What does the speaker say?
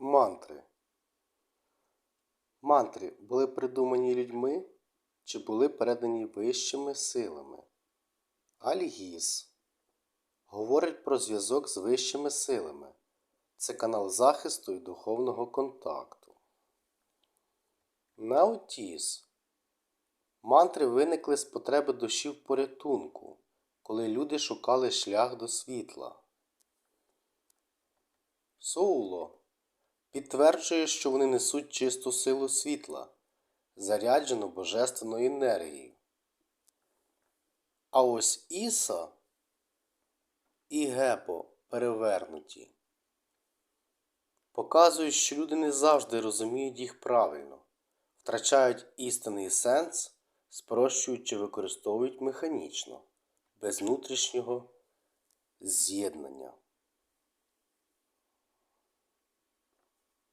Мантри. Мантри були придумані людьми чи були передані вищими силами? Альгіз говорить про зв'язок з вищими силами. Це канал захисту і духовного контакту. Наутіз. Мантри виникли з потреби душі в порятунку, коли люди шукали шлях до світла. Соуло підтверджує, що вони несуть чисту силу світла, заряджену божественною енергією. А ось Іса і Гепо перевернуті. Показують, що люди не завжди розуміють їх правильно, втрачають істинний сенс, спрощують чи використовують механічно, без внутрішнього з'єднання.